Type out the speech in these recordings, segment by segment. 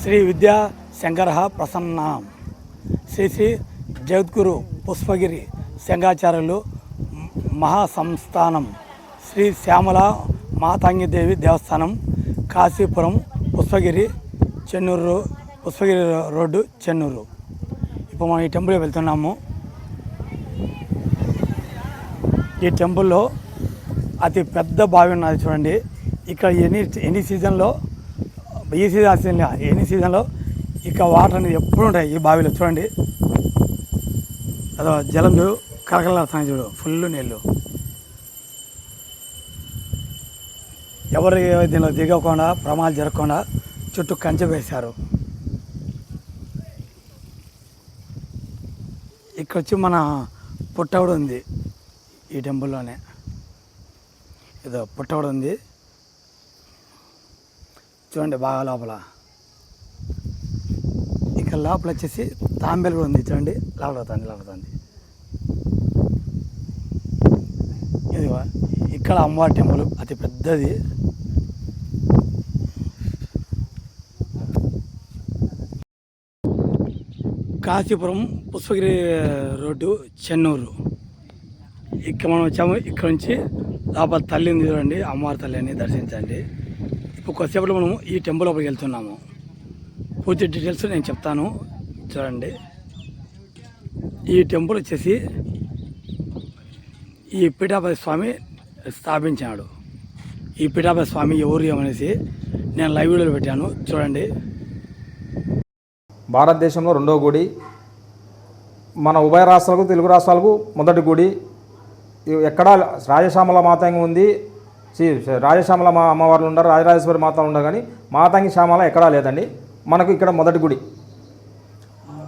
శ్రీ విద్యా శంకర ప్రసన్న. శ్రీ శ్రీ జగద్గురు పుష్పగిరి శంగాచార్యులు మహాసంస్థానం శ్రీ శ్యామల మాతాంగిదేవి దేవస్థానం కాశీపురం పుష్పగిరి చెన్నూరు పుష్పగిరి రోడ్డు చెన్నూరు. ఇప్పుడు మనం ఈ టెంపుల్కి వెళ్తున్నాము. ఈ టెంపుల్లో అతి పెద్ద బావి ఉన్నది చూడండి. ఇక్కడ ఎనీ ఎనీ సీజన్లో ఈ సీజన్ ఆ ఎనీ సీజన్లో ఇక వాటర్ అనేది ఎప్పుడు ఉంటాయి ఈ బావిలో చూడండి. అదో జలం చూడు కలకలాడుతున్నాయి చూడు ఫుల్ నీళ్ళు ఎవరు దీనిలో దిగకుండా ప్రమాదాలు జరగకుండా చుట్టూ కంచె వేశారు. ఇక్కడ వచ్చి మన పుట్ట కూడా ఉంది ఈ టెంపుల్లోనే ఏదో పుట్ట కూడా ఉంది. చూడండి బాగా లోపల. ఇక్కడ లోపల వచ్చేసి తాంబేలు కూడా ఉంది. చూడండి లోపల అవుతుంది లోపల ఇది ఇక్కడ అమ్మవారి టెంపుల్ అతి పెద్దది. కాశీపురం పుష్పగిరి రోడ్డు చెన్నూరు. ఇక్కడ మనం వచ్చాము ఇక్కడ నుంచి లోపల తల్లి ఉంది చూడండి అమ్మవారి తల్లిని దర్శించండి. ఇప్పుడు మనం మనము ఈ టెంపుల్ లోపలికి వెళ్తున్నాము. పూర్తి డీటెయిల్స్ నేను చెప్తాను. చూడండి. ఈ టెంపుల్ వచ్చేసి ఈ పీఠాపతి స్వామి స్థాపించాడు. ఈ పీఠాపతి స్వామి ఎవరు ఏమనేసి నేను లైవ్ వీడియోలో పెట్టాను. చూడండి. భారతదేశంలో రెండవ గుడి మన ఉభయ రాష్ట్రాలకు తెలుగు రాష్ట్రాలకు మొదటి గుడి. ఎక్కడా రాజశ్యామల మాతంగి ఉంది. శ్రీ రాజశ్యామల మా అమ్మవార్లు ఉండరు రాజరాజేశ్వరి మాతలు ఉండరు కానీ మాతంగి శ్యామల ఎక్కడా లేదండి. మనకు ఇక్కడ మొదటి గుడి.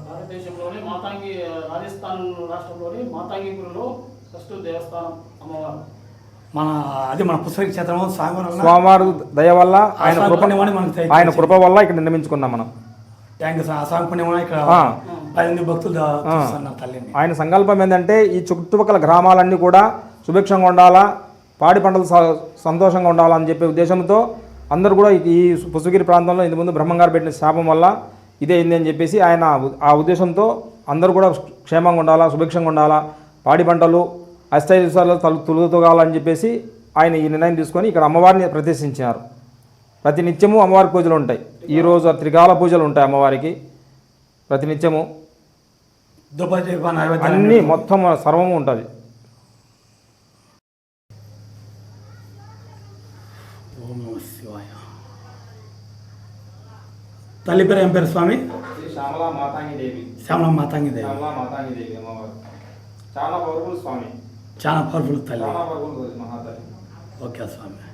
భారతదేశంలోని మాతాంగి రాజస్థాన్ రాష్ట్రంలోని మాతాంగిపురంలో ఫస్ట్ దేవస్థానం అమ్మవారు. మన అది మన పుస్తక క్షేత్రం స్వామివారి దయ వల్ల ఆయన కృప. ఆయన కృప వల్ల ఇక్కడ నిర్మించుకున్నాం మనం. ఆయన సంకల్పం ఏంటంటే ఈ చుట్టుపక్కల గ్రామాలన్నీ కూడా సుభిక్షంగా ఉండాలా పాడి పంటలు స- సంతోషంగా ఉండాలని చెప్పే ఉద్దేశంతో అందరూ కూడా ఈ పుసుగిరి ప్రాంతంలో ఇంత ముందు బ్రహ్మంగారు పెట్టిన శాపం వల్ల ఇదే అయింది అని చెప్పేసి ఆయన ఆ ఉద్దేశంతో అందరూ కూడా క్షేమంగా ఉండాలా సుభిక్షంగా ఉండాలా పాడి పంటలు అష్టైశ్వర్యాలు తలు తొలుగుతోగాలని చెప్పేసి ఆయన ఈ నిర్ణయం తీసుకొని ఇక్కడ అమ్మవారిని ప్రతిష్ఠించారు. ప్రతి నిత్యము అమ్మవారి పూజలు ఉంటాయి. ఈరోజు త్రికాల పూజలు ఉంటాయి అమ్మవారికి. ప్రతి నిత్యము అన్నీ మొత్తం సర్వము ఉంటుంది. తల్లి పేరు ఏం పేరు స్వామి? శ్యామలా మాతాంగి దేవి. శ్యామల మాతాంగి దేవి. శ్యామలా మాతాంగి దేవి అమ్మవారు. చాలా పవర్ఫుల్ స్వామి. చాలా పవర్ఫుల్ తల్లి. చాలా పవర్ఫుల్ మహాతల్లి. ఓకే స్వామి.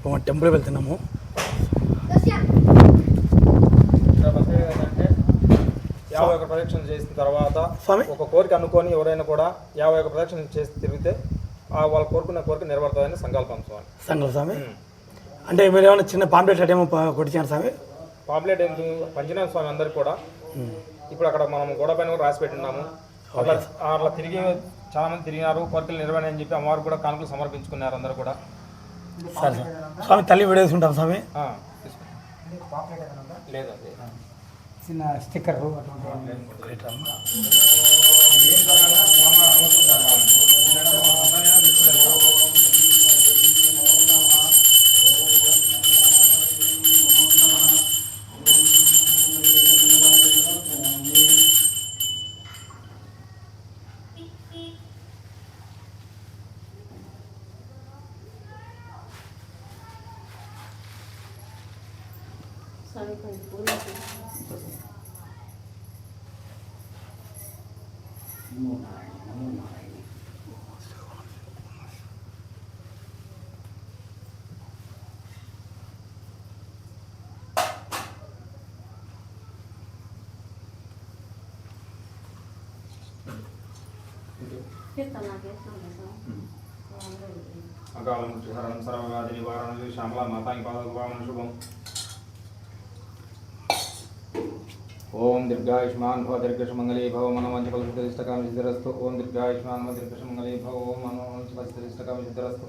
ఇప్పుడు మనం టెంపుల్ వెళ్తున్నాము. యాభై ఒక ప్రదక్షిణ చేసిన తర్వాత స్వామి? ఒక కోరిక అనుకొని ఎవరైనా కూడా యాభై ఒక ప్రదక్షిణ చేసి తిరిగితే ఆ వాళ్ళు కోరుకున్న కోరిక నెరవేరుతుందని సంకల్పం స్వామి. స్వామి? అంటే మీరు ఏమైనా చిన్న పాంప్లెట్ అటేమో కొట్టించారు స్వామి? పాంప్లెట్ ఎందుకు పంచనామ స్వామి అందరికి కూడా. ఇప్పుడు అక్కడ మనం గోడ పైన కూడా రాసి పెట్టినాము అట్లా అట్లా తిరిగి చాలా మంది తిరిగినారు కోరికలు నెరవేరని అని చెప్పి అమ్మవారు కూడా కానుకలు సమర్పించుకున్నారు అందరూ కూడా. సరే సార్ స్వామి తల్లి వీడియోస్ ఉంటాం స్వామి ఆ, తీసుకో. లేదు అది. చిన్న స్టిక్కర్ రైట్ అమ్మ. స్వామి కొంచెం పూలు చెప్తాను నాకేస్తాను అకాల మృత్యుహరణం సర్వవ్యాధి నివారణ శ్యామల మాతాంగి పాదోపావన శుభం ఓం దీర్ఘాయుష్మాన్ భవ దీర్ఘసుమంగళీ భవ మనోవంచఫలసిద్ధిష్టకామి సిద్ధిరస్తు. ఓం దీర్ఘాయుష్మాన్ భవ దీర్ఘసుమంగళీ భవ ఓం మనోవంచఫలసిద్ధిష్టకామి సిద్ధిరస్తు.